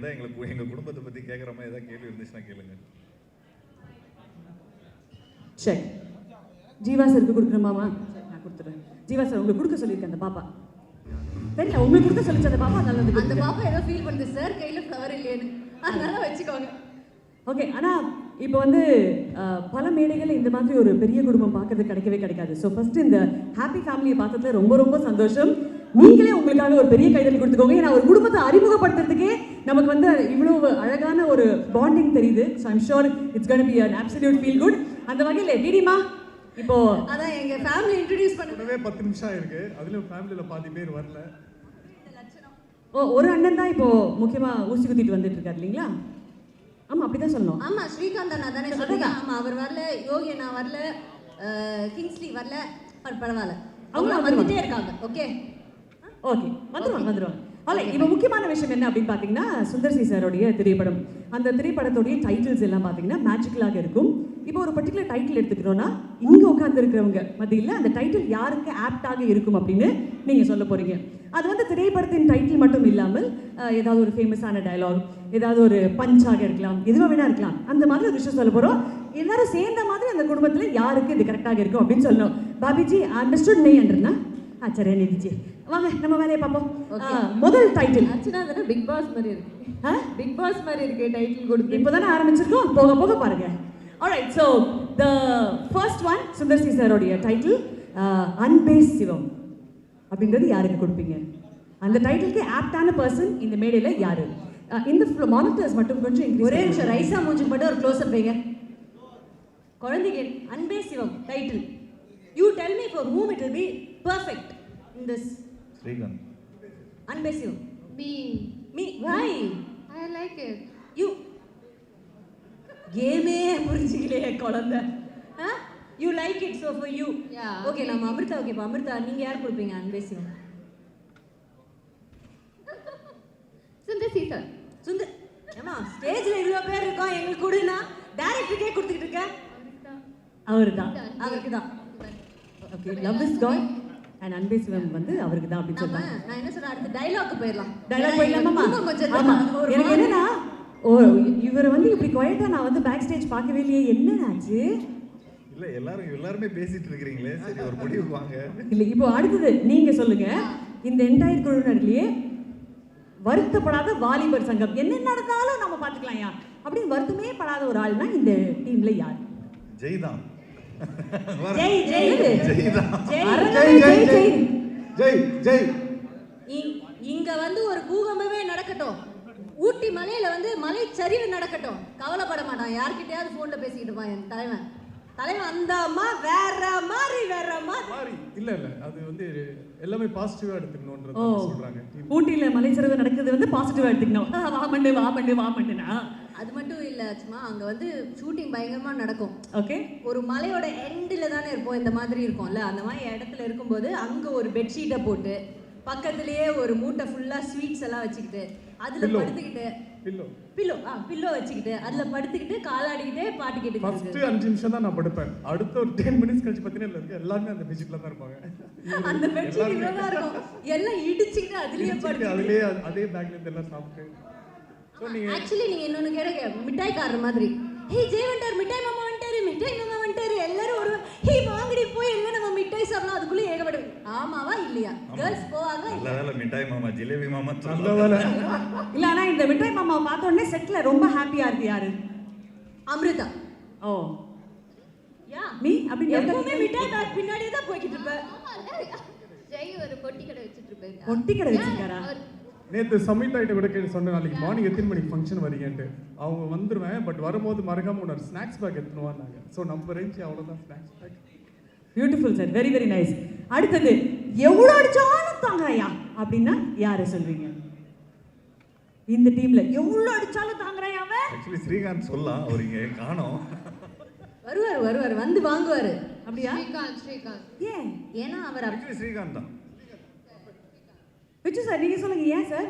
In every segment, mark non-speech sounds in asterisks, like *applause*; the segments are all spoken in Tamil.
ஏதாவது எங்களுக்கு எங்க குடும்பத்தை பத்தி கேட்குற மாதிரி ஏதாவது கேள்வி இருந்துச்சுன்னா கேளுங்க. சரி. ஜீவா சாருக்கு கொடுக்கணுமாமா சரி நான் கொடுத்துறேன். ஜீவா சார் உங்களுக்கு கொடுக்க சொல்லியிருக்கேன் அந்த பாப்பா. தெரியல உங்களுக்கு கொடுக்க சொல்லிச்சு அந்த பாப்பா? நல்லது அந்த. பாப்பா ஏதோ ஃபீல் பண்ணுது. சார் கையில ஃப்ளவர் இல்லையேன்னு. அதனால வச்சுக்கோங்க. ஓகே ஆனா இப்போ வந்து பல மேடைகள் இந்த மாதிரி ஒரு பெரிய குடும்பம் பார்க்கறது கிடைக்கவே கிடைக்காது. ஸோ ஃபர்ஸ்ட் இந்த ஹாப்பி ஃபேமிலியை பார்த்ததுல ரொம்ப ரொம்ப சந்தோஷம். நீங்களே உங்களுக்காக ஒரு பெரிய கைதறி கொடுத்துக்கோங்க. ஏன்னா ஒரு குடும்பத்தை அறிமுகப்படுத்துறதுக்கே நமக்கு வந்து இவ்வளவு அழகான ஒரு பாண்டிங் தெரியுது. So I'm sure it's gonna be an absolute feel good அந்த வகையில் டிடிமா இப்போ அதான் எங்க ஃபேமிலி இன்ட்ரடியூஸ் பண்ண கூடவே பத்து நிமிஷம் ஆயிருக்கு. அதுலயும் ஃபேமிலியில பாதி பேர் வரல. ஓ ஒரு அண்ணன் தான் இப்போ முக்கியமா ஊசி குத்திட்டு வந்துட்டு இருக்காரு இல்லைங்களா? ஆமா அப்படிதான் சொல்லணும் ஆமா ஸ்ரீகாந்த் அண்ணா தானே சொல்றீங்க ஆமா அவர் வரல யோகி அண்ணா வரல கிங்ஸ்லி வரல பர- பரவாயில்ல. அவங்க அவங்க வந்துட்டே இருக்காங்க ஓகே ஓகே வந்துருவாங்க வந்துருவாங்க ஆலை இப்போ முக்கியமான விஷயம் என்ன அப்படின்னு பார்த்தீங்கன்னா சுந்தர் சி சாரோடைய திரைப்படம். அந்த திரைப்படத்துடைய டைட்டில்ஸ் எல்லாம் பார்த்தீங்கன்னா மேஜிக்கலாக இருக்கும். இப்போ ஒரு பர்டிகுலர் டைட்டில் எடுத்துக்கிறோம்னா இங்கே உட்கார்ந்து இருக்கிறவங்க மத்தியில் அந்த டைட்டில் யாருக்கு ஆப்டாக இருக்கும் அப்படின்னு நீங்கள் சொல்ல போறீங்க. அது வந்து திரைப்படத்தின் டைட்டில் மட்டும் இல்லாமல் ஏதாவது ஒரு ஃபேமஸான டயலாக் ஏதாவது ஒரு பஞ்சாக இருக்கலாம் எதுவாக வேணா இருக்கலாம். அந்த மாதிரி ஒரு விஷயம் சொல்ல போகிறோம் எல்லாரும் சேர்ந்த மாதிரி அந்த குடும்பத்தில் யாருக்கு இது கரெக்டாக இருக்கும் அப்படின்னு சொல்லணும். பாபிஜி அண்டர்ஸ்டுட் நெய் என்றனா ஆச்சரிய நிதிஜி வாங்க நம்ம வேலையை பார்ப்போம். முதல் டைட்டில் அர்ச்சனா தானே பிக் பாஸ் மாதிரி இருக்கு. பிக் பாஸ் மாதிரி இருக்கு டைட்டில் கொடுத்து. இப்போதானே ஆரம்பிச்சிருக்கோம். போக போக பாருங்க. Alright so the first one Sundar C சாரோடைய title Anbe Sivam. அப்படின்றது யாருக்கு கொடுப்பீங்க? அந்த டைட்டிலுக்கு ஆப்டான பர்சன் இந்த மேடையில் யாரு? இந்த மானிட்டர்ஸ் மட்டும் கொஞ்சம் ஒரே. நிமிஷம் ரைசா மூஞ்சி மட்டும் ஒரு க்ளோஸ் அப் வைங்க. குழந்தைங்க Anbe Sivam title you tell me for whom it will be perfect. In this Srikanth Anbe Sivam Me. Me why? I like it. You கேமே புரிஞ்சுக்கலையே குழந்தை. You like it so for you. Okay நம்ம அமிர்தா ஓகே இப்போ அமிர்தா நீங்க யார் கொடுப்பீங்க? அன்பே சிவம் Sundar C sir. சுந்தர் ஏமா ஸ்டேஜ்ல இவ்வளோ பேர் இருக்கோம் எங்களுக்கு கொடுனா டேரக்டருக்கே கொடுத்துக்கிட்டு இருக்க? அவர் தான் அவருக்கு தான் okay love is God and Anbe Sivam வந்து அவருக்கு தான் அப்படின்னு சொல்றாங்க. நான் என்ன சொல்றேன்? அடுத்து டைலாக் போயிடலாம். டைலாக் போயிடலாமா? ஆமா. எனக்கு என்னன்னா ஓ இவர் வந்து இப்படி குவைட்டா நான் வந்து பேக் ஸ்டேஜ் பார்க்கவே இல்லையே. என்னன்னாச்சு இல்ல எல்லாரும் எல்லாருமே பேசிட்டு இருக்கிறீங்களே. சரி ஒரு முடிவுக்கு வாங்க. இல்லை இப்போ அடுத்தது நீங்க சொல்லுங்க. இந்த என்டையர் குழுவினர்லயே வருத்தப்படாத வாலிபர் சங்கம். என்ன நடந்தாலும் நம்ம பார்த்துக்கலாம் அப்படின்னு வருத்தமே படாத ஒரு ஆள்னா இந்த டீம்ல யார்? ஜெய்தான் ஜெய் ஜெய். ஜெய் ஜெய். ஜெய் ஜெய். இங்க வந்து ஒரு பூகம்பமே நடக்கட்டும். ஊட்டி மலையில வந்து மலை சரிவு நடக்கட்டும். கவலைப்பட மாட்டான். யார்கிட்டயாவது போன்ல பேசிக்கிட்டு இருப்பான் என் தலைவன். தலைவன் அந்த அம்மா வேற மாதிரி வேற மாதிரி. இல்ல இல்ல. அது வந்து எல்லாமே பாசிட்டிவா எடுத்துக்கணும்ன்றது சொல்றாங்க. ஊட்டியில மலைச்சரிவு நடக்குது வந்து பாசிட்டிவா எடுத்துக்கணும். வா மண்டு வா மண்டு வா மண்டுனா அது மட்டும் இல்ல சும்மா அங்க வந்து ஷூட்டிங் பயங்கரமா நடக்கும். ஓகே. ஒரு மலையோட எண்டில் தானே இருப்போம். இந்த மாதிரி இருக்கும்ல. அந்த மாதிரி இடத்துல இருக்கும்போது அங்க ஒரு பெட்ஷீட்டை போட்டு பக்கத்துலயே ஒரு மூட்டை ஃபுல்லா ஸ்வீட்ஸ் எல்லாம் வச்சுக்கிட்டு அதுல. படுத்துக்கிட்டு பில்லோ பில்லோ ஆ பில்லோ வச்சுக்கிட்டு அதுல படுத்துக்கிட்டு காலாடிக்கிட்டே பாட்டு கேட்டுக்கிட்டு ஃபர்ஸ்ட். அஞ்சு நிமிஷம் தான் நான் படுப்பேன். அடுத்த ஒரு டென் மினிட்ஸ் கழிச்சு பார்த்தீங்கன்னா இருக்கு எல்லாருமே அந்த பெட்ஷீட்ல தான் இருப்பாங்க. *laughs* அந்த பெட்ஷீட் இவ்வளவுதான் இருக்கும். எல்லாம் இடிச்சுக்கிட்டு அதுலயே படுத்து அதுலயே அதே பேக்ல இருந்து எல்லாம் சாப்பிட்டு. ஆக்சுவலி நீங்க இன்னொன்னு கேட்க மிட்டாய்க்காரர் மாதிரி. ஹே ஜெய் வந்துட்டார் மிட்டாய் மாமா வந்துட்டாரு மிட்டாய் மாமா வந்துட்டாரு. எல்லாரும் ஒரு ஹே வாங்கடி போய் எல்லாம் நம்ம மிட்டாய் சாப்பிடலாம் அதுக்குள்ள ஏகப்படும் ஆமாவா இல்லையா? கேர்ள்ஸ் போவாங்க நல்ல வேலை மிட்டாய் மாமா ஜிலேபி மாமா நல்ல வேலை. இல்ல ஆனா இந்த மிட்டாய் மாமாவை பார்த்த உடனே செட்ல ரொம்ப ஹாப்பியா இருக்கு யாரு? அமிர்தா. ஓ. யா மீ அப்படின்னு எப்பவுமே மிட்டாய் பேக் பின்னாடியே தான் போய்கிட்டு இருப்ப. ஜெய் ஒரு பொட்டி கடை வச்சுட்டு இருப்பாரு ஒட்டி கடை வச்சிருக்காரா நேத்து சப்மிட் ஆகிட்ட கூட கேட்டு சொன்னேன் நாளைக்கு மார்னிங் எத்தனை மணிக்கு ஃபங்க்ஷன் வரீங்கன்ட்டு. அவங்க வந்துருவேன் பட் வரும்போது மறக்காம உன்னோட ஸ்நாக்ஸ் பேக் எடுத்துன்னு வாங்க ஸோ நம்ம ரேஞ்ச் அவ்வளோதான் snacks pack beautiful sir very very nice அடுத்தது எவ்வளோ அடிச்சாலும் தாங்குறாயா? அப்படின்னா யாரை சொல்றீங்க இந்த டீம்ல எவ்வளோ அடிச்சாலும் தாங்குறாயா அவன் ஆக்சுவலி ஸ்ரீகாந்த் சொல்லலாம். அவர் இங்க காணோம். வருவார் வருவார். வந்து வாங்குவாரு. அப்படியா? ஸ்ரீகாந்த் ஸ்ரீகாந்த். ஏன்? ஏன்னா அவர் ஆக்சுவலி ஸ்ரீகாந்த் தான். விச்சு சார் நீங்க சொல்லுங்க. ஏன் சார்?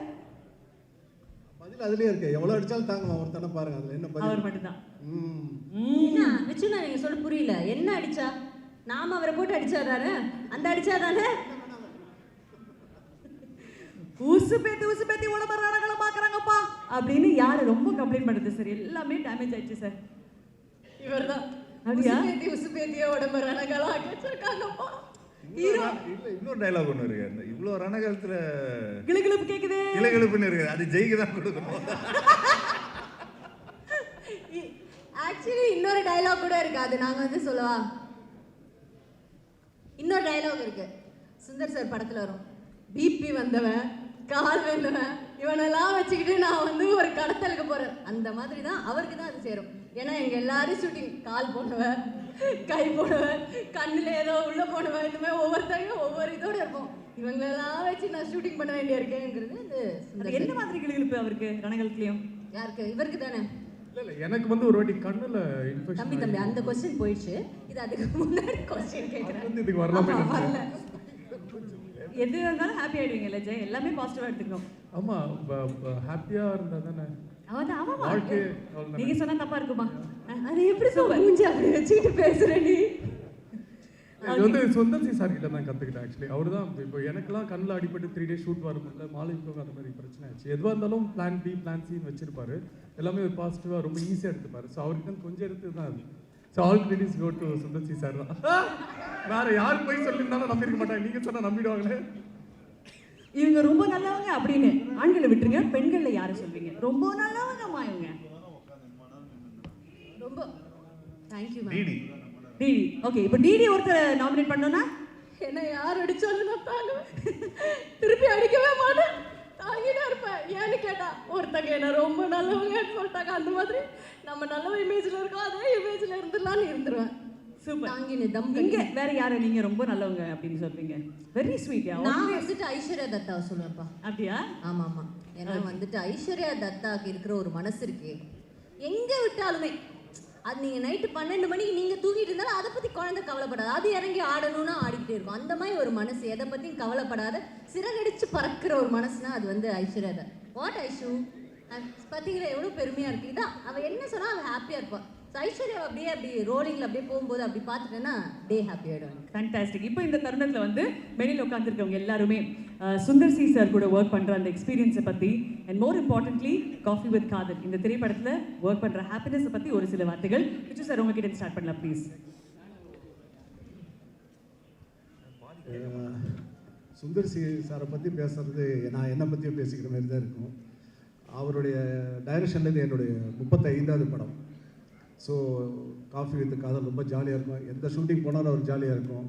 பதில் அதுலயே இருக்கு. எவ்வளவு அடிச்சாலும் தாங்கலாம். ஒருத்தனை பாருங்க. அதுல என்ன அவர் பதில் மட்டும்தான். ம். என்ன விச்சுனா நீங்க சொல்ல புரியல. என்ன அடிச்சா? நாம அவரை போட்டு அடிச்சாதானே? அந்த அடிச்சாதானே? உசு பேத்தி உசு பேத்தி உடம்பு ரணகளை பாக்குறாங்கப்பா அப்படின்னு யாரு ரொம்ப கம்ப்ளைண்ட் பண்ணுறது சார் எல்லாமே டேமேஜ் ஆயிடுச்சு சார் இவர்தான். அப்படியா? உசுப்பேத்தி உசுப்பேத்திய உடம்பு ரணங்களா வச்சிருக்காங்கப்பா இன்னொரு டைலாக் ஒன்று இருக்கு. அந்த இவ்வளோ ரணகாலத்துல கிளுகிளுப்பு கேக்குது. இலகெழுப்புன்னு இருக்கு. அது ஜெய்க்கு தான் கொடுக்கணும். *laughs* ஆக்சுவலி இன்னொரு டயலாக் கூட இருக்கு. அது நாங்க வந்து சொல்லவா? இன்னொரு டயலாக் இருக்கு. சுந்தர் சார் படத்துல வரும். பிபி வந்தவன் கால் வந்தவன் இவனெல்லாம் வச்சுக்கிட்டு நான் வந்து ஒரு கடத்தலுக்கு போறேன். அந்த மாதிரி தான் அவருக்கு தான் அது சேரும். ஏன்னா எங்க எல்லாரும் ஷூட்டிங் கால் போனவன் கை போனவன் கண்ணுல ஏதோ உள்ள போனவன் இந்த மாதிரி ஒவ்வொருத்தரையும் ஒவ்வொரு இதோட இருப்போம். இவங்களெல்லாம் வச்சு நான் ஷூட்டிங் பண்ண வேண்டிய இருக்கேங்கிறது இது சுந்தர் அது என்ன. மாதிரி கிளுகிளுப்பு அவருக்கு ரணகலத்துலயும் யாருக்கு? இவருக்கு தானே. இல்ல இல்ல எனக்கு வந்து ஒரு வாட்டி கண்ணுல தம்பி இன்ஃபெக்ஷன் தம்பி அந்த கொஸ்டின் போயிடுச்சு. இது அதுக்கு முன்னாடி கொஸ்டின் கேக்குறேன். வந்து இதுக்கு வரலாமே ஆமா. வரல. எது இருந்தாலும் ஹாப்பி ஆயிடுவீங்கல்ல ஜெய்? எல்லாமே பாசிட்டிவா எடுத்துக்கணும். ஆமா ஹாப்பியா இருந்தா தானே? அவன் ஆமாமா வாழ்க்கை. நீங்க சொன்னா தப்பா இருக்குமா? அது எப்படி சொல்ல மூஞ்சி அப்படி வச்சுக்கிட்டு பேசுற நீ. இது வந்து சுந்தர் சி சார் கிட்ட தான் கத்துக்கிட்டேன் ஆக்சுவலி அவர் தான் இப்போ எனக்கெல்லாம் கண்ணில் அடிபட்டு த்ரீ டேஸ் ஷூட் வர முடியல மாலைக்கும் அந்த மாதிரி பிரச்சனை ஆச்சு. எதுவாக இருந்தாலும் பிளான் பி பிளான் சின்னு வச்சிருப்பாரு. எல்லாமே ஒரு பாசிட்டிவாக ரொம்ப ஈஸியாக எடுத்துப்பாரு. ஸோ அவர்கிட்ட இருந்து கொஞ்சம் எடுத்து தான் அது. So all credits go to Sundar C sir தான். *laughs* வேற யார் போய் சொல்லியிருந்தாலும் நம்பியிருக்க மாட்டாங்க நீங்க சொன்னா நம்பிடுவாங்களே? இவங்க ரொம்ப நல்லவங்க அப்படின்னு ஆண்களை விட்டுருங்க பெண்கள்ல யாரை சொல்வீங்க ரொம்ப நல்லவங்கம்மா இவங்க. ரொம்ப. Thank you ma'am DD okay இப்போ டிடி ஒருத்தர் நாமினேட் பண்ணோம்னா என்ன யார் அடிச்சாலும் நான் தாங்குவேன். திருப்பி அடிக்கவே மாட்டேன். தாங்கிட்டே இருப்பேன். ஏன்னு கேட்டா ஒருத்தங்க என்ன ரொம்ப நல்லவங்கன்னு சொல்லிட்டாங்க. அந்த மாதிரி நம்ம நல்ல இமேஜ்ல இருக்கோம். அதே இமேஜ்ல இருந்துடலாம்னு இருந்துருவேன். சூப்பர் தாங்கினு தம் இங்க வேற யாரை? நீங்க ரொம்ப நல்லவங்க அப்படின்னு சொல்வீங்க வெரி ஸ்வீட் நான் வந்துட்டு ஐஸ்வர்யா தத்தாவை சொல்லுவேன்ப்பா. அப்படியா? ஆமா ஆமா ஏன்னா வந்துட்டு ஐஸ்வர்யா தத்தாக்கு இருக்கிற ஒரு மனசு இருக்கு. எங்க விட்டாலுமே அது நீங்கள் நைட்டு பன்னெண்டு மணிக்கு நீங்கள் தூங்கிட்டு இருந்தாலும் அதை பற்றி குழந்தை கவலைப்படாது. அது இறங்கி ஆடணும்னா ஆடிக்கிட்டே இருக்கும். அந்த மாதிரி ஒரு மனசு. எதை பற்றியும் கவலைப்படாத. சிறகடிச்சு பறக்கிற ஒரு மனசுனா அது வந்து ஐஸ்வர்யா தான். வாட் ஐஷு? பார்த்தீங்களா எவ்வளோ பெருமையாக இருக்கு. இதான். அவள் என்ன சொன்னால் அவள் ஹாப்பியாக இருப்பாள் So, ஐஸ்வர்யா அப்படியே அப்படி ரோலிங்ல அப்படியே போகும்போது அப்படி பார்த்துட்டேன்னா டே ஹாப்பி ஆயிடும் ஃபேண்டாஸ்டிக் இப்போ இந்த தருணத்தில் வந்து வெளியில் உட்காந்துருக்கவங்க எல்லாருமே சுந்தர் சி சார் கூட ஒர்க் பண்ணுற அந்த எக்ஸ்பீரியன்ஸை பற்றி and more importantly coffee with Kadhal இந்த திரைப்படத்தில் ஒர்க் பண்ணுற ஹாப்பினஸை பற்றி ஒரு சில வார்த்தைகள். விச்சு சார் உங்ககிட்ட ஸ்டார்ட் பண்ணலாம் ப்ளீஸ் சுந்தர் சி சாரை பற்றி பேசுறது நான் என்னை பற்றியும் பேசிக்கிற மாதிரி தான் இருக்கும். அவருடைய டைரக்ஷன்லேருந்து என்னுடைய முப்பத்தைந்தாவது படம். ஸோ காஃபி வித் காதல் ரொம்ப ஜாலியாக இருக்கும். எந்த ஷூட்டிங் போனாலும் அவர் ஜாலியாக இருக்கும்.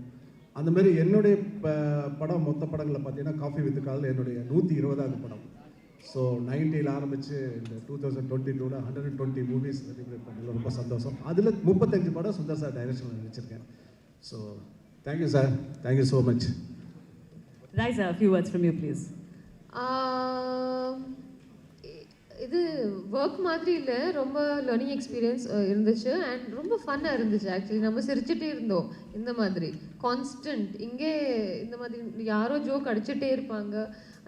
அந்த மாதிரி என்னுடைய ப- படம் மொத்த படங்களில் பார்த்தீங்கன்னா காஃபி வித் காதல் என்னுடைய நூற்றி இருபதாவது படம். ஸோ நைன்ட்டியில் ஆரம்பித்து இந்த டூ தௌசண்ட் டுவெண்ட்டி டூவில் hundred and twenty movies celebrate பண்ணதில் ரொம்ப சந்தோஷம். அதில் முப்பத்தஞ்சு படம் சுந்தர் சார் டைரக்ஷனில் நடிச்சிருக்கேன். So thank you sir thank you so much rise a few words from you please இது ஒர்க் மாதிரி இல்லை ரொம்ப லேர்னிங் எக்ஸ்பீரியன்ஸ் இருந்துச்சு. அண்ட் ரொம்ப ஃபன்னாக இருந்துச்சு ஆக்சுவலி நம்ம சிரிச்சுட்டே இருந்தோம் இந்த மாதிரி. கான்ஸ்டன்ட் இங்கே இந்த மாதிரி யாரோ ஜோக் அடிச்சுட்டே இருப்பாங்க.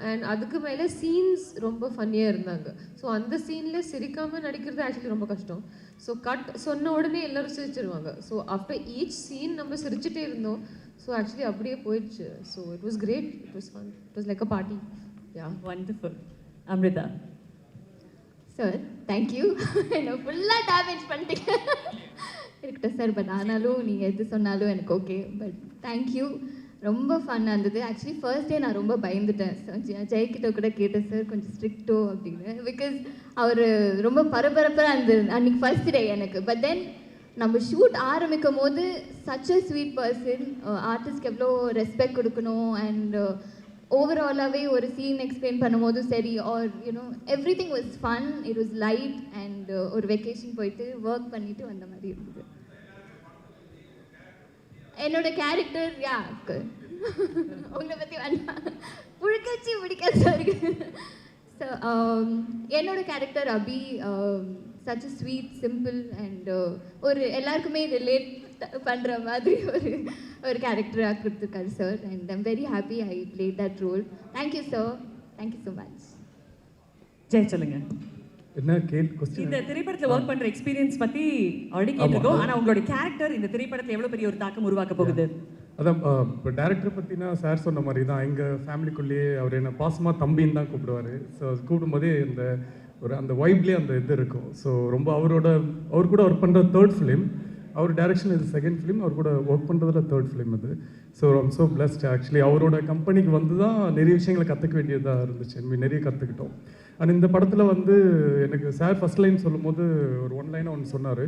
அண்ட் அதுக்கு மேலே சீன்ஸ் ரொம்ப ஃபன்னியாக இருந்தாங்க. ஸோ அந்த சீனில் சிரிக்காமல் நடிக்கிறது ஆக்சுவலி ரொம்ப கஷ்டம். ஸோ கட் சொன்ன உடனே எல்லாரும் சிரிச்சிருவாங்க. ஸோ ஆஃப்டர் ஈச் சீன் நம்ம சிரிச்சுட்டே இருந்தோம். ஸோ ஆக்சுவலி அப்படியே போயிடுச்சு. So it was great it was fun it was like a party yeah wonderful Amritha. Sir thank you *laughs* என்னை ஃபுல்லாக டேமேஜ் பண்ணிட்டீங்க. இருக்கட்டும் சார் பட் ஆனாலும் நீங்கள் எது சொன்னாலும் எனக்கு ஓகே பட் தேங்க்யூ ரொம்ப ஃபன்னாக இருந்தது. ஆக்சுவலி ஃபர்ஸ்ட் டே நான் ரொம்ப பயந்துட்டேன். சார் ஜெயக்கிட்ட கூட கேட்டேன் சார் கொஞ்சம் ஸ்ட்ரிக்ட்டோ அப்படின்னு. பிகாஸ் அவர் ரொம்ப பரபரப்பாக இருந்தது அன்னைக்கு ஃபர்ஸ்ட் டே எனக்கு. பட் தென் நம்ம ஷூட் ஆரம்பிக்கும் போது சச் அ ஸ்வீட் பர்சன் ஆர்டிஸ்ட்க்கு எவ்வளோ ரெஸ்பெக்ட் கொடுக்கணும் அண்ட் ஓவராலாகவே ஒரு சீன் எக்ஸ்பிளைன் பண்ணும்போதும் சரி or you know everything was fun it was light and ஒரு வெக்கேஷன் போயிட்டு ஒர்க் பண்ணிட்டு வந்த மாதிரி இருந்தது. என்னோட கேரக்டர் யா *laughs* உங்களை பற்றி வேண்டாம் புழுக்கச்சி பிடிக்காத இருக்கு ஸோ um, என்னோட character Abhi such sweet simple and ஒரு எல்லாருக்குமே ரிலேட் பண்ணுற மாதிரி ஒரு ஒரு கேரக்டராக கொடுத்துருக்காரு sir and I'm very happy I play that role thank you sir thank you so much Jai சொல்லுங்க. என்ன கேள் கொஸ்டின் இந்த திரைப்படத்துல ஒர்க் பண்ற எக்ஸ்பீரியன்ஸ் பத்தி ஆல்ரெடி கேட்டிருக்கோம் ஆனா உங்களோட கேரக்டர் இந்த திரைப்படத்துல எவ்வளவு பெரிய ஒரு தாக்கம் உருவாக்க போகுது? அதான் இப்போ டேரக்டர் பற்றினா சார் சொன்ன மாதிரி தான் எங்கள் ஃபேமிலிக்குள்ளேயே அவர் என்ன பாசமாக தம்பின்னு தான் கூப்பிடுவார். ஸோ கூப்பிடும்போதே இந்த ஒரு அந்த வைப்லேயே அந்த இது இருக்கும். ஸோ ரொம்ப அவரோட அவர் கூட ஒர்க் பண்ணுற தேர்ட் ஃபிலிம் அவர் டேரக்ஷன் இது செகண்ட் ஃபிலிம் அவர் கூட ஒர்க் பண்ணுறதுல தேர்ட் ஃபிலிம் இது so I'm so blessed actually அவரோட கம்பெனிக்கு வந்து தான் நிறைய விஷயங்களை கற்றுக்க வேண்டியதாக இருந்துச்சு. We நிறைய கற்றுக்கிட்டோம் அண்ட் இந்த படத்தில் வந்து எனக்கு சார் ஃபர்ஸ்ட் லைன் சொல்லும்போது ஒரு ஒன் லைனாக ஒன்று சொன்னார்.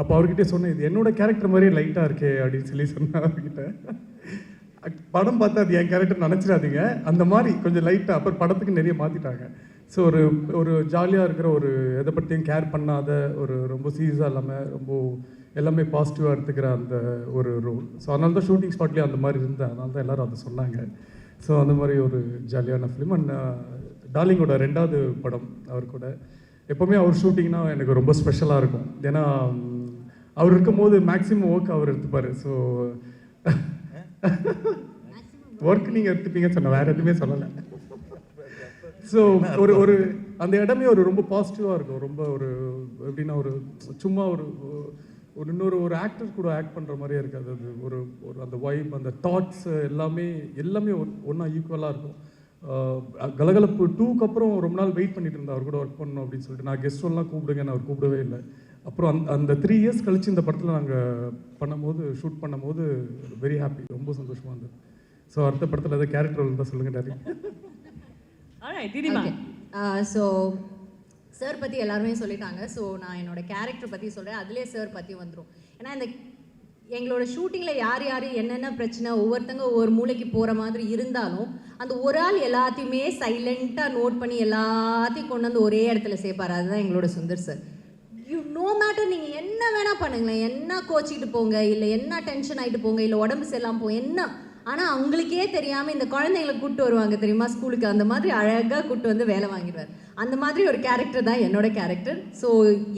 அப்போ அவர்கிட்டே சொன்னேன் இது என்னோட கேரக்டர் மாதிரியே லைட்டாக இருக்கே அப்படின்னு சொல்லி சொன்னேன் அவர்கிட்ட. படம் பார்த்தா அது என் கேரக்டர் நினச்சிடாதீங்க. அந்த மாதிரி கொஞ்சம் லைட்டாக அப்புறம் படத்துக்கு நிறைய மாற்றிட்டாங்க ஸோ ஒரு ஒரு ஜாலியாக இருக்கிற ஒரு எதை பற்றியும் கேர் பண்ணாத ஒரு ரொம்ப சீரியஸாக இல்லாமல் ரொம்ப எல்லாமே பாசிட்டிவாக எடுத்துக்கிற அந்த ஒரு ரோல் ஸோ அதனால தான் ஷூட்டிங் ஸ்பாட்லேயே அந்த மாதிரி இருந்தேன். அதனால தான் எல்லோரும் அதை சொன்னாங்க. ஸோ அந்த மாதிரி ஒரு ஜாலியான ஃபிலிம் அண்ட் டார்லிங்கோட ரெண்டாவது படம் அவர் கூட. எப்போவுமே அவர் ஷூட்டிங்னா எனக்கு ரொம்ப ஸ்பெஷலாக இருக்கும். ஏன்னா அவர் இருக்கும்போது மேக்ஸிமம் ஒர்க் அவர் எடுத்துப்பார். ஸோ ஒர்க் *laughs* நீங்கள் எடுத்துப்பீங்கன்னு சொன்ன வேறு எதுவுமே சொல்லலை. ஸோ ஒரு ஒரு அந்த இடமே ஒரு ரொம்ப பாசிட்டிவாக இருக்கும். ரொம்ப ஒரு எப்படின்னா ஒரு சும்மா ஒரு ஒரு இன்னொரு ஒரு ஆக்டர் கூட ஆக்ட் பண்ணுற மாதிரியே இருக்காது. அது ஒரு ஒரு அந்த வைப் அந்த தாட்ஸ் எல்லாமே எல்லாமே ஒன்றா ஈக்குவலாக இருக்கும். கலகலப்பு டூக்கு அப்புறம் ரொம்ப நாள் வெயிட் பண்ணிட்டு இருந்தேன் அவர் கூட ஒர்க் பண்ணணும் அப்படின்னு சொல்லிட்டு. நான் கெஸ்ட் எல்லாம் கூப்பிடுங்கன்னு அவர் கூப்பிடவே இல்லை. அப்புறம் அந்த அந்த த்ரீ இயர்ஸ் கழிச்சு இந்த படத்தில் நாங்கள் பண்ணும்போது ஷூட் பண்ணும்போது வெரி ஹாப்பி ரொம்ப சந்தோஷமாக இருந்தது. ஸோ அடுத்த படத்தில் ஏதாவது கேரக்டர் இருந்தால் சொல்லுங்கள் டிடிமா ஸோ சார் பற்றி எல்லாருமே சொல்லிட்டாங்க. ஸோ நான் என்னோட கேரக்டர் பற்றி சொல்கிறேன் அதுலேயே சார் பற்றி வந்துடும் ஏன்னா இந்த எங்களோட ஷூட்டிங்கில் யார் யார் என்னென்ன பிரச்சனை ஒவ்வொருத்தங்க ஒவ்வொரு மூளைக்கு போகிற மாதிரி இருந்தாலும் அந்த ஒரு ஆள் எல்லாத்தையுமே சைலண்ட்டாக நோட் பண்ணி எல்லாத்தையும் கொண்டு வந்து ஒரே இடத்துல சேர்ப்பார். அதுதான் எங்களோட Sundar sir you no matter நீங்கள் என்ன வேணால் பண்ணுங்களேன். என்ன கோச்சிக்கிட்டு போங்க இல்லை என்ன டென்ஷன் ஆகிட்டு போங்க இல்லை உடம்பு சரியில்லாமல் போங்க என்ன? ஆனால் அவங்களுக்கே தெரியாமல் இந்த குழந்தைங்களை கூப்பிட்டு வருவாங்க தெரியுமா ஸ்கூலுக்கு அந்த மாதிரி அழகாக கூப்பிட்டு வந்து வேலை வாங்கிடுவார். அந்த மாதிரி ஒரு கேரக்டர் தான் என்னோட கேரக்டர் ஸோ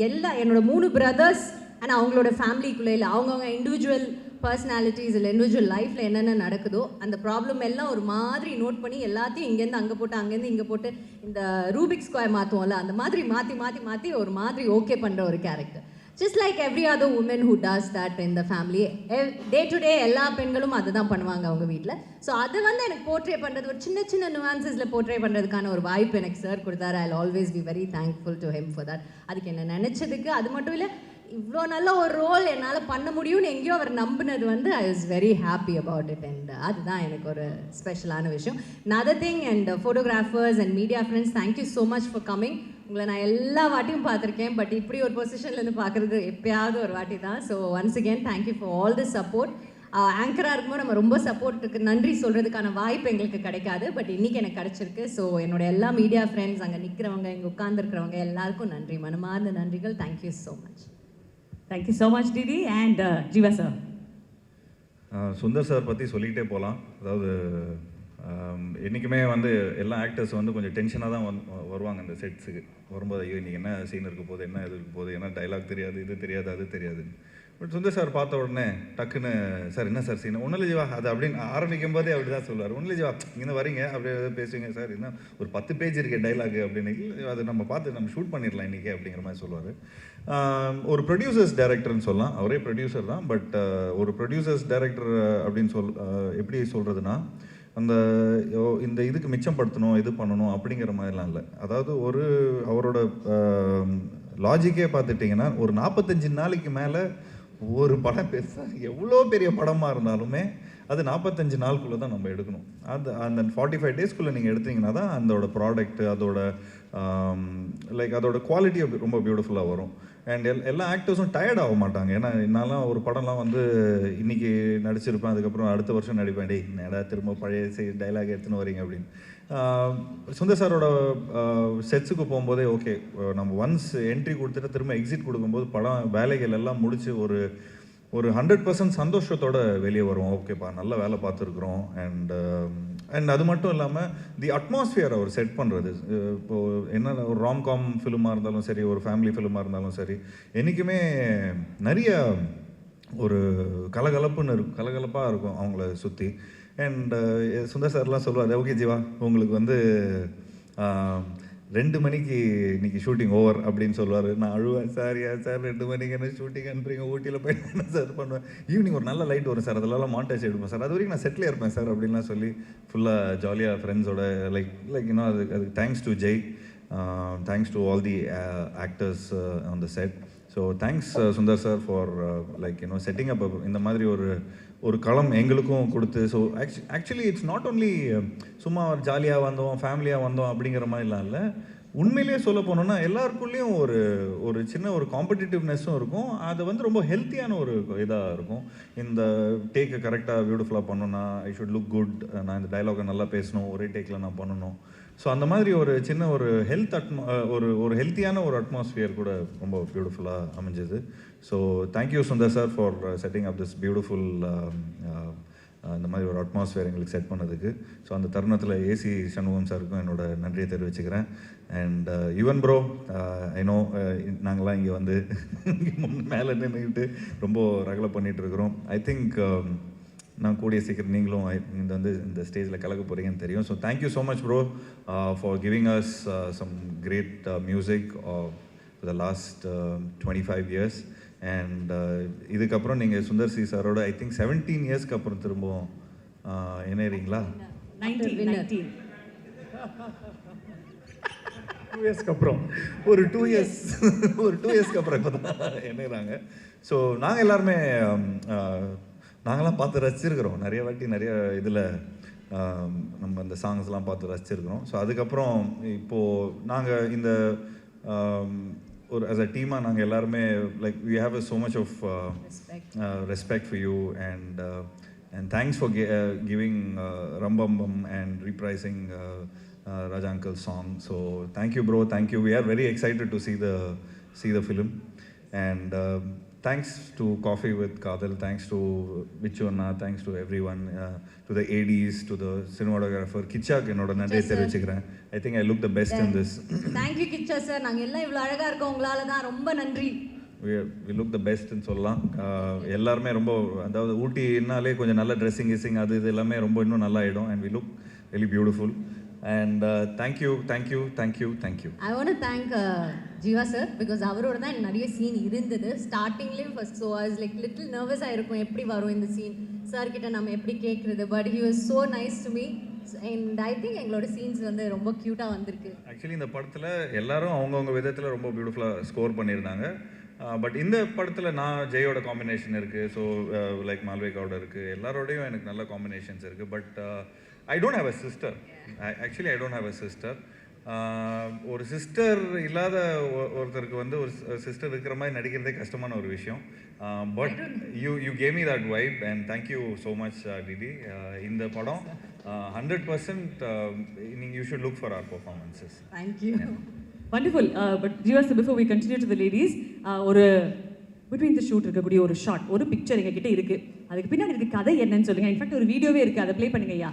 எல்லா என்னோட மூணு பிரதர்ஸ் அண்ட் அவங்களோட ஃபேமிலிக்குள்ளே இல்லை அவங்கவுங்க இண்டிவிஜுவல் பர்சனாலிட்டிஸ் இல்லை இண்டிவிஜுவல் லைஃப்பில் என்னென்ன நடக்குதோ அந்த ப்ராப்ளம் எல்லாம் ஒரு மாதிரி நோட் பண்ணி எல்லாத்தையும் இங்கேருந்து அங்கே போட்டு அங்கேருந்து இங்கே போட்டு இந்த ரூபிக் ஸ்கொயர் மாற்றுவோம்ல அந்த மாதிரி மாற்றி மாற்றி மாற்றி ஒரு மாதிரி ஓகே பண்ணுற ஒரு character just like every other woman who does that in the family day to day எல்லா பெண்களும் அதுதான் பண்ணுவாங்க அவங்க வீட்டில் ஸோ அது வந்து எனக்கு போர்ட்ரே பண்ணுறது ஒரு சின்ன சின்ன நுவான்சஸில் போர்ட்ரே பண்ணுறதுக்கான ஒரு வாய்ப்பு எனக்கு சார் கொடுத்தாரு. I always be very thankful to him for that அதுக்கு என்ன நினச்சதுக்கு அது மட்டும் இல்லை இவ்வளோ நல்ல ஒரு ரோல் என்னால் பண்ண முடியும்னு எங்கேயோ அவர் நம்பினது வந்து I was very happy about it and அதுதான் எனக்கு ஒரு ஸ்பெஷலான விஷயம். Another thing and photographers and media friends thank you so much for coming உங்களை நான் எல்லா வாட்டியும் பார்த்துருக்கேன். பட் இப்படி ஒரு பொசிஷன்லேருந்து பார்க்குறது எப்பயாவது ஒரு வாட்டி தான் so once again thank you for all the support ஆங்கராக இருக்கும்போது நம்ம ரொம்ப சப்போர்ட்டுக்கு நன்றி சொல்கிறதுக்கான வாய்ப்பு எங்களுக்கு கிடைக்காது. பட் இன்றைக்கி எனக்கு கிடச்சிருக்கு. ஸோ என்னோட எல்லா மீடியா ஃப்ரெண்ட்ஸ் அங்கே நிற்கிறவங்க இங்கே உட்காந்துருக்கிறவங்க எல்லாருக்கும் நன்றி. மனமார்ந்த நன்றிகள். Thank you so much thank you so much DD and Jeeva sir Sundar sir பற்றி சொல்லிக்கிட்டே போகலாம் அதாவது என்றைக்குமே வந்து எல்லா ஆக்டர்ஸ் வந்து கொஞ்சம் டென்ஷனாக தான் வந்து வருவாங்க அந்த செட்ஸுக்கு வரும்போது ஐயோ இன்றைக்கி என்ன சீன் இருக்க போகுது என்ன இது இருக்க போகுது என்ன டைலாக் தெரியாது இது தெரியாது அது தெரியாது. பட் சுந்தர் சார் பார்த்த உடனே டக்குன்னு சார் என்ன சார் சீன் ஒன்றும் ஜீவா. அது அப்படின்னு ஆரம்பிக்கும் போதே அப்படி தான் சொல்லுவார். ஒன்றும் ஜீவா இங்கே வரீங்க. அப்படி ஏதாவது பேசுவீங்க சார் என்ன ஒரு பத்து பேஜ் இருக்கே டைலாக் அப்படின்னு. அது நம்ம பார்த்து நம்ம ஷூட் பண்ணிடலாம் இன்றைக்கி அப்படிங்கிற மாதிரி சொல்லுவார். ஒரு ப்ரொடியூசர்ஸ் டேரக்டர்னு சொல்லலாம். அவரே ப்ரொடியூசர் தான். பட் ஒரு ப்ரொடியூசர்ஸ் டேரக்டர் அப்படின்னு சொல் எப்படி சொல்கிறதுனா அந்த இந்த இதுக்கு மிச்சப்படுத்தணும் இது பண்ணணும் அப்படிங்கிற மாதிரிலாம் இல்லை. அதாவது ஒரு அவரோட லாஜிக்கே பார்த்துட்டிங்கன்னா ஒரு நாற்பத்தஞ்சு நாளைக்கு மேலே ஒரு படம் பெருசாக எவ்வளோ பெரிய படமாக இருந்தாலுமே அது நாற்பத்தஞ்சு நாளுக்குள்ளே தான் நம்ம எடுக்கணும். அது அந்த ஃபார்ட்டி ஃபைவ் டேஸ்க்குள்ளே நீங்கள் எடுத்தீங்கன்னா தான் அதோட ப்ராடக்ட் அதோட லைக் அதோட குவாலிட்டி ரொம்ப பியூட்டிஃபுல்லாக வரும். அண்ட் எல் எல்லா ஆக்டர்ஸும் டயர்ட் ஆக மாட்டாங்க. ஏன்னா என்னாலாம் ஒரு படம்லாம் வந்து இன்னைக்கு நடிச்சிருப்பேன் அதுக்கப்புறம் அடுத்த வருஷம் நடிப்பேன். டேய் என்னடா திரும்ப பழைய டைலாக் எடுத்துன்னு வரீங்க அப்படின்னு. சுந்தர் சாரோட செட்ஸுக்கு போகும்போதே ஓகே நம்ம ஒன்ஸ் என்ட்ரி கொடுத்துட்டு திரும்ப எக்ஸிட் கொடுக்கும்போது படம் வேலைகள் எல்லாம் முடிச்சு ஒரு ஒரு ஹண்ட்ரட் பர்சன்ட் சந்தோஷத்தோடு வெளியே வருவோம். ஓகேப்பா நல்ல வேலை பார்த்துருக்குறோம். அண்ட் அண்ட் அது மட்டும் இல்லாமல் தி அட்மாஸ்ஃபியர் அவர் செட் பண்ணுறது இப்போது என்ன ஒரு ராம்காம் ஃபிலிமாக இருந்தாலும் சரி ஒரு ஃபேமிலி ஃபிலிமாக இருந்தாலும் சரி என்றைக்குமே நிறைய ஒரு கலகலப்புன்னு இருக்கும் கலகலப்பாக இருக்கும் அவங்கள சுற்றி அண்ட் சுந்தர் சார்லாம் சொல்லுவார் ஓகே ஜீவா உங்களுக்கு வந்து ரெண்டு மணிக்கு இன்னைக்கு ஷூட்டிங் ஓவர் அப்படின்னு சொல்லுவார். நான் அழுவேன் சார் ஏன் சார் ரெண்டு மணிக்கு என்ன ஷூட்டிங் அனுப்புறீங்க ஊட்டியில் போய் என்ன சார் பண்ணுவேன்? ஈவினிங் ஒரு நல்ல லைட் வரும் சார். அதெல்லாம் மாண்டேஜ் எடுப்பேன் சார். அது வரைக்கும் நான் செட்டில் இருப்பேன் சார் அப்படின்லாம் சொல்லி ஃபுல்லாக ஜாலியாக ஃப்ரெண்ட்ஸோட லைக் லைக் இன்னும் அது அதுக்கு thanks to Jai thanks to all the actors on the set so thanks Sundar sir for like you know setting up இந்த மாதிரி ஒரு ஒரு களம் எங்களுக்கும் கொடுத்து so actually it's not only சும்மா ஒரு ஜாலியாக வந்தோம் ஃபேமிலியாக வந்தோம் அப்படிங்கிற மாதிரிலாம் இல்லை. உண்மையிலேயே சொல்ல போனோம்னா எல்லாருக்குள்ளேயும் ஒரு ஒரு சின்ன ஒரு காம்படிட்டிவ்னஸும் இருக்கும். அது வந்து ரொம்ப ஹெல்த்தியான ஒரு இதாக இருக்கும். இந்த டேக்கை கரெக்டாக பியூட்டிஃபுல்லாக பண்ணணும்னா ஐ ஷுட் லுக் குட் நான் இந்த டைலாகை நல்லா பேசணும் ஒரே டேக்கில் நான் பண்ணணும். ஸோ அந்த மாதிரி ஒரு சின்ன ஒரு ஹெல்த் அட்மா ஒரு ஒரு ஹெல்த்தியான ஒரு அட்மாஸ்ஃபியர் கூட ரொம்ப பியூட்டிஃபுல்லாக அமைஞ்சது. So thank you Sundar sir for setting up this beautiful இந்த மாதிரி ஒரு அட்மாஸ்ஃபியர் எங்களுக்கு செட் பண்ணதுக்கு. ஸோ அந்த தருணத்தில் ஏசி சண்முகம் சாருக்கும் என்னோட நன்றியை தெரிவிச்சுக்கிறேன். And Yuvan bro I know நாங்களாம் இங்கே வந்து *laughs* மேலே நின்றுக்கிட்டு ரொம்ப ரகலை பண்ணிகிட்டு இருக்கிறோம். ஐ திங்க் நான் கூடிய சீக்கிரம் நீங்களும் இந்த வந்து இந்த ஸ்டேஜில் கலக்க போகிறீங்கன்னு தெரியும். So thank you so much bro for giving us some great music the last twenty five years and இதுக்கப்புறம் நீங்கள் சுந்தர் சி சாரோட ஐ திங்க் செவன்டீன் இயர்ஸ்க்கு அப்புறம் திரும்பவும் uh, இணையறீங்களா? டூ இயர்ஸ்க்கு அப்புறம். ஒரு டூ இயர்ஸ் *laughs* ஒரு டூ இயர்ஸ்க்கு அப்புறம் இப்போ தான் இணைகிறாங்க ஸோ நாங்கள் எல்லாருமே um, uh, நாங்களாம் பார்த்து ரசிச்சிருக்கிறோம் நிறைய வாட்டி நிறைய இதில் நம்ம அந்த சாங்ஸ்லாம் பார்த்து ரசிச்சிருக்கிறோம் ஸோ அதுக்கப்புறம் இப்போது நாங்கள் இந்த um, ஒரு as a டீமாக நாங்கள் எல்லாருமே like we have so much of uh, uh, respect for you and uh, and thanks for gi- uh, giving uh, Rambambam and reprising uh, uh, Raj Uncle's song. So thank you, bro. Thank you. We are very um thanks to Coffee with Kadal. Thanks to Vichona. Thanks to everyone. Uh, to the ADs, to the cinematographer. Kichak, என்னோட நன்றியை. தெரிவிச்சுக்கிறேன் I think I look the best in this. Thank you Kichcha sir நாங்கள் எல்லாம் இவ்வளோ அழகாக இருக்கோம் உங்களால தான் ரொம்ப நன்றி we look the பெஸ்ட்னு சொல்லலாம் எல்லாருமே ரொம்ப அதாவது ஊட்டினாலே கொஞ்சம் நல்ல ட்ரெஸ்ஸிங் கிஸ்ஸிங் அது இது எல்லாமே ரொம்ப இன்னும் நல்லா ஆகிடும் and we look very beautiful and thank you thank you thank you thank you I want thank Jeeva sir because அவரோட தான் நிறைய சீன் இருந்தது. ஸ்டார்டிங்லேயும் first so ice like little நர்வஸாக இருக்கும் எப்படி வரும் இந்த சீன் சார் கிட்ட நம்ம எப்படி கேட்குறது but he was so nice to me and I think எங்களோட சீன்ஸ் வந்து ரொம்ப க்யூட்டாக வந்திருக்கு. ஆக்சுவலி இந்த படத்தில் எல்லாரும் அவங்கவுங்க விதத்தில் ரொம்ப பியூட்டிஃபுல்லாக ஸ்கோர் பண்ணியிருந்தாங்க. பட் இந்த படத்தில் நான் ஜெயோட காம்பினேஷன் இருக்குது ஸோ லைக் மால்வேகாவோட இருக்குது எல்லாரோடையும் எனக்கு நல்ல காம்பினேஷன்ஸ் இருக்குது but I don't have a sister actually I don't have a sister ஒரு சிஸ்டர் இல்லாத ஒருத்தருக்கு வந்து ஒரு சிஸ்டர் இருக்கிற மாதிரி நடிக்கிறதே கஷ்டமான ஒரு விஷயம். But you you came me that vibe and thank you so much DD இந்த படம் ஹண்ட்ரட் பர்சன்ட் நீங்கள் you should look for our performances thank you wonderful but ஜிவாஸ் before we continue to the ladies ஒரு பிட்வீன் த ஷூட் இருக்கக்கூடிய ஒரு ஷாட் ஒரு பிக்சர் எங்க கிட்ட இருக்கு. அதுக்கு பின்னாடி இருக்க கதை என்னன்னு சொல்லுங்க. இன்ஃபேக்ட் ஒரு வீடியோவே இருக்கு. அதை ப்ளே பண்ணுங்க ஐயா.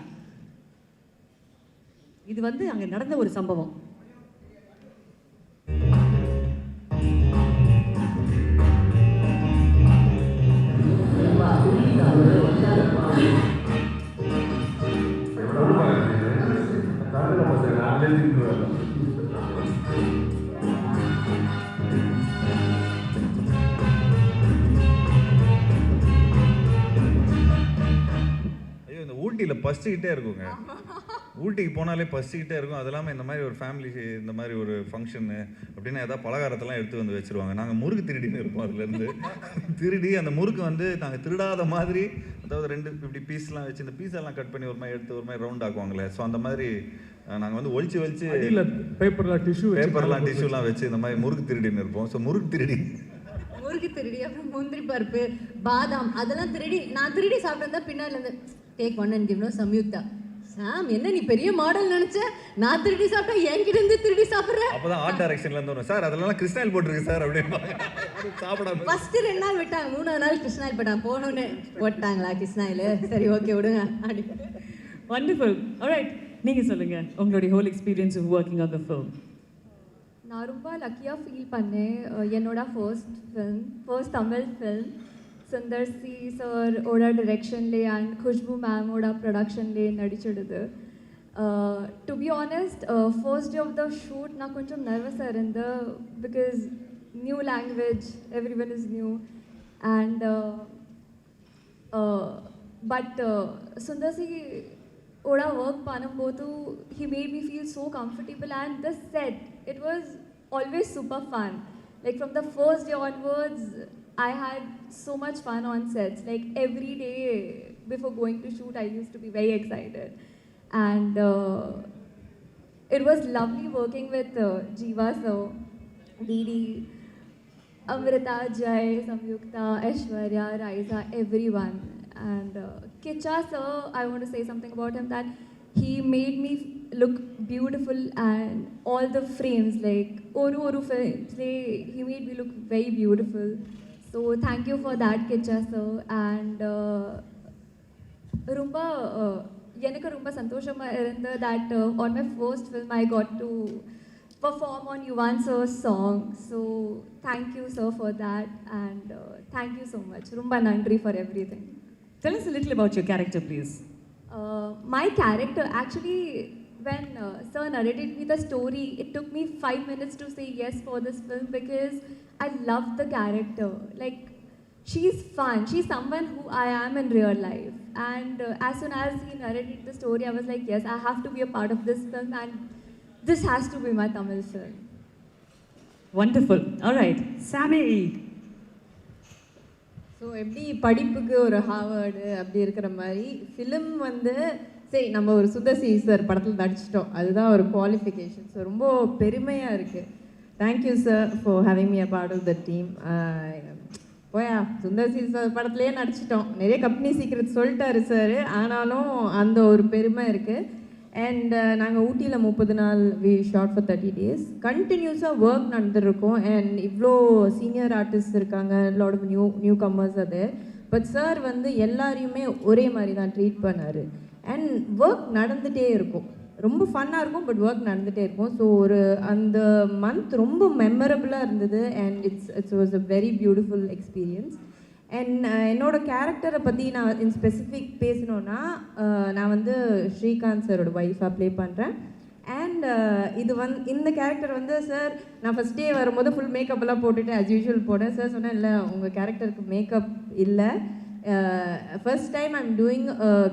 இது வந்து அங்க நடந்த ஒரு சம்பவம். ஐயோ இந்த ஊட்டியில் பசிக்கிட்டே இருக்குங்க. *laughs* ஊட்டிக்கு போனாலே பசிக்கிட்டே இருக்கும். அது இல்லாமல் இந்த மாதிரி ஒரு ஃபேமிலி இந்த மாதிரி ஒரு ஃபங்க்ஷனு அப்படின்னா ஏதாவது பலகாரத்தெல்லாம் எடுத்து வந்து வச்சிருவாங்க. நாங்கள் முறுக்கு திருடின்னு இருப்போம் அதுலேருந்து. *laughs* திருடி அந்த முறுக்கு வந்து நாங்கள் திருடாத மாதிரி அதாவது ரெண்டு இப்படி பீஸ்லாம் வச்சு இந்த பீஸ் எல்லாம் கட் பண்ணி ஒரு மாதிரி எடுத்து ஒரு மாதிரி ரவுண்ட் ஆக்குவாங்களே. ஸோ அந்த மாதிரி நாங்கள் வந்து ஒழிச்சு ஒழிச்சு அடியில் பேப்பரில் டிஷ்யூ பேப்பர்லாம் டிஷ்யூலாம் வச்சு இந்த மாதிரி முறுக்கு திருடின்னு இருப்போம். ஸோ முறுக்கு திருடி. முறுக்கு திருடி அப்புறம் முந்திரி பருப்பு பாதாம் அதெல்லாம் திருடி நான் திருடி சாப்பிட்டு பின்னாடி இருந்து டேக் ஒன் அண்ட் கிவ்னோ சம்யுக்தா சாம் என்ன நீ பெரிய மாடல் நினைச்ச? நான் திருடி சாப்பிட்டா என்கிட்ட இருந்து திருடி சாப்பிட்ற? அப்பதான் ஆர்ட் டைரக்ஷன்ல இருந்து வரும். சார் அதெல்லாம் கிறிஸ்டைல் போட்டிருக்கு சார் அப்படின்னு சாப்பிடாம. ஃபர்ஸ்ட் ரெண்டு நாள் விட்டாங்க. மூணாவது நாள் கிருஷ்ணாயில் போட்டாங்க போனோன்னு போட்டாங்களா கிருஷ்ணாயில்? சரி ஓகே விடுங்க. அப்படி. வண்டர்ஃபுல் alright நீங்க சொல்லுங்க. உங்களுடைய whole experience working on the film நான் ரொம்ப லக்கியாக ஃபீல் பண்ணேன். என்னோட first film first Tamil film Sundar C sir ஓட டிரெக்ஷன்லே அண்ட் குஷ்பு மேமோட ப்ரொடக்ஷன்லே நடிச்சிடுது Uh, to be honest, uh, first day of the shoot, நான் கொஞ்சம் நர்வஸாக இருந்தேன் because new language, everyone is new. And uh, uh, but uh, Sundarsi ஓட ஒர்க் பண்ணும்போது he made me feel so comfortable and the set it was always super fun like from the first day onwards I had so much fun on sets like every day before going to shoot I used to be very excited and uh, it was lovely working with uh, Jiva sir Didi Amrita, Jai, Samyukta, Aishwarya, Raisa, everyone. And uh, Kicha sir, I want to say something about him that he made me look beautiful and all the frames, like Oru Oru they, he made me look very beautiful. So thank you for that, Kicha sir. And uh, ரொம்ப uh, எனக்கு ரொம்ப சந்தோஷமாக இருந்தது that on my first film I got to perform on Yuvan sir's song. So thank you, sir, for that. And uh, thank you so much. Rumba Nandri for everything. Tell us a little about your character, please. Uh, my character, actually, when uh, sir narrated me the story, it took me five minutes to say yes for this film because I loved the character. Like, she's fun. She's someone who I am in real life. And uh, as soon as he narrated the story, I was like, yes, I have to be a part of this film, and this has to be my Tamil film. Wonderful. All right. Sammy. So எப்படி படிப்புக்கு ஒரு ஹார்வர்டு அப்படி இருக்கிற மாதிரி ஃபிலிம் வந்து சரி நம்ம ஒரு சுந்தர்சி சார் படத்தில் நடிச்சிட்டோம். அதுதான் ஒரு குவாலிஃபிகேஷன் ஸோ ரொம்ப பெருமையாக இருக்குது thank you sir for having me a part of the team போயா சுந்தர் சார் படத்துலேயே நடிச்சிட்டோம். நிறைய கம்பெனி சீக்கிரத்து சொல்லிட்டாரு சார் ஆனாலும் அந்த ஒரு பெருமை இருக்குது அண்ட் நாங்கள் ஊட்டியில் முப்பது நாள் we shoot for thirty days கண்டினியூஸாக ஒர்க் நடந்துருக்கோம். அண்ட் இவ்வளோ சீனியர் ஆர்டிஸ்ட் இருக்காங்க. Lot of new new comers அது. பட் சார் வந்து எல்லாரையுமே ஒரே மாதிரி தான் ட்ரீட் பண்ணார். அண்ட் ஒர்க் நடந்துகிட்டே இருக்கும். ரொம்ப ஃபன்னாக இருக்கும் பட் ஒர்க் நடந்துகிட்டே இருக்கும். ஸோ ஒரு அந்த மந்த் ரொம்ப மெமரபுளாக இருந்தது and it's it's was a very beautiful experience and என்னோட கேரக்டரை பற்றி நான் இன் ஸ்பெசிஃபிக் பேசணுன்னா நான் வந்து ஸ்ரீகாந்த் சாரோட ஒய்ஃபாக ப்ளே பண்ணுறேன் அண்ட் இது வந்து இந்த கேரக்டர் வந்து சார் நான் ஃபஸ்ட் டே வரும்போது ஃபுல் மேக்கப் எல்லாம் போட்டுட்டு அஸ் யூஷுவல் போட்டேன் சார் சொன்னேன் இல்லை உங்கள் கேரக்டருக்கு மேக்கப் இல்லை. First time I'm doing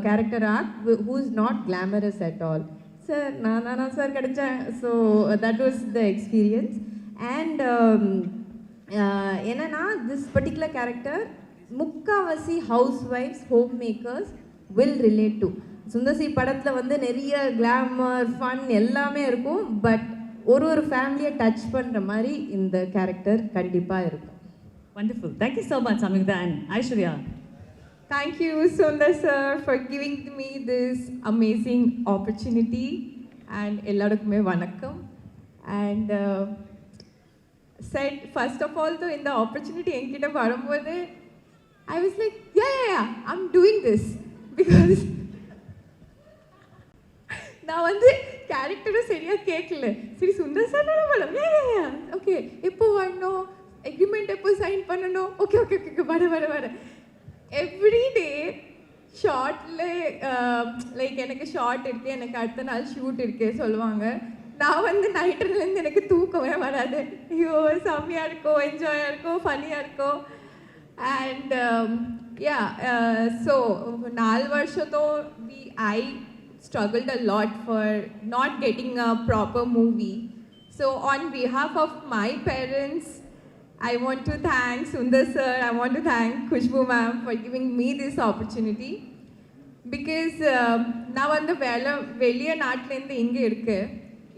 character art who is not glamorous at all sir நான் தானா sir கிடைச்சேன். So that was the experience and என்னென்னா திஸ் பர்டிகுலர் கேரக்டர் முக்காவாசி house wife's homemakers will relate to Sundar C படத்தில் வந்து நிறைய கிளாமர் ஃபன் எல்லாமே இருக்கும். பட் ஒரு ஒரு ஃபேமிலியை டச் பண்ணுற மாதிரி இந்த கேரக்டர் கண்டிப்பாக இருக்கும். Wonderful. Thank you so much, Samyukta and Aishwarya. Thank you, Sundar sir, for giving me this amazing opportunity. And எல்லாருக்குமே வணக்கம். And uh, said, first of all, though, in the opportunity என்கிட்ட வரும்போது I was like, yeah, yeah, yeah, I'm doing this. Because நான் வந்து கேரக்டரும் சரியாக கேட்கல சரி சுந்தர் சார் படம் ஓகே எப்போ வரணும் எக்ரிமெண்ட் எப்போ சைன் பண்ணணும் ஓகே ஓகே ஓகே வர வர வர எவ்ரி டே ஷார்ட்டில் லைக் எனக்கு ஷார்ட் இருக்கு எனக்கு அடுத்த நாள் ஷூட் இருக்கு சொல்லுவாங்க. நான் வந்து நைட்டுலேருந்து எனக்கு தூக்கமே வராது. ஐயோ செம்மையாக இருக்கும் என்ஜாயாக இருக்கும் ஃபன்னியாக இருக்கும் அண்ட் யா ஸோ நாலு வருஷத்தோ we I struggled a lot for not getting a proper movie. So, on behalf of my parents, I want to thank Sundar sir, I want to thank Kushbu ma'am for giving me this opportunity. Because uh, நான் வந்து வேலை வெளிய நாட்டிலேருந்து இங்கே இருக்கு.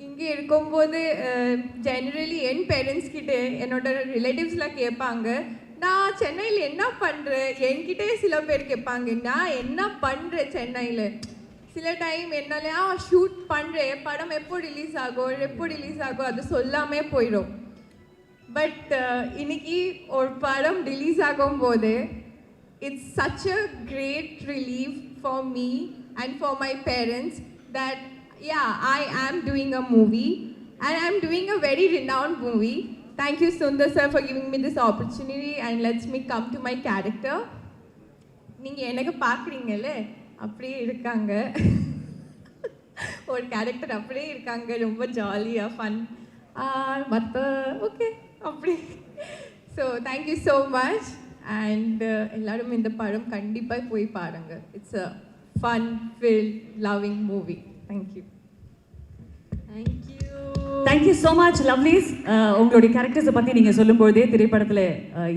இங்கே இருக்கும்போது uh, ஜெனரலி என் பேரண்ட்ஸ் கிட்டே என்னோட ரிலேட்டிவ்ஸ்லாம் கேட்பாங்க நான் சென்னையில் என்ன பண்ணுறேன் என்கிட்டே சில பேர் கேட்பாங்க நான் என்ன பண்ணுறேன் சென்னையில்? சில டைம் என்னாலயா ஷூட் பண்ணுறேன் படம் எப்போ ரிலீஸ் ஆகும் எப்போ ரிலீஸ் ஆகும் அது சொல்லாமே போயிடும். பட் இன்னைக்கு ஒரு படம் ரிலீஸ் ஆகும் போது it's such a great relief for me and for my parents that yeah I am doing a movie and I am doing a very renowned movie thank you Sundar sir for giving me this opportunity and let's me come to my character நீங்கள் எனக்கு பார்க்குறீங்கல்ல? அப்படியே இருக்காங்க. *laughs* ஒரு கேரக்டர் அப்படியே இருக்காங்க. ரொம்ப ஜாலியாக ஃபன் மற்ற ஓகே அப்படி. So thank you so much and எல்லாரும் இந்த படம் கண்டிப்பாக போய் பாருங்க. It's a fun fill loving movie thank you thank you thank you so much lovelies உங்களுடைய கேரக்டர்ஸை பற்றி நீங்கள் சொல்லும்போதே திரைப்படத்தில்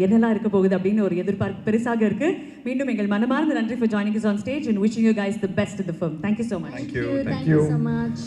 என்னெல்லாம் இருக்க போகுது அப்படின்னு ஒரு எதிர்பார்ப்பு பெருசாக இருக்கு. மீண்டும் எங்கள் மனமார்ந்த நன்றி for joining is on stage and wishing you guys the best இந்த film thank you so much thank you Thank thank you you so much.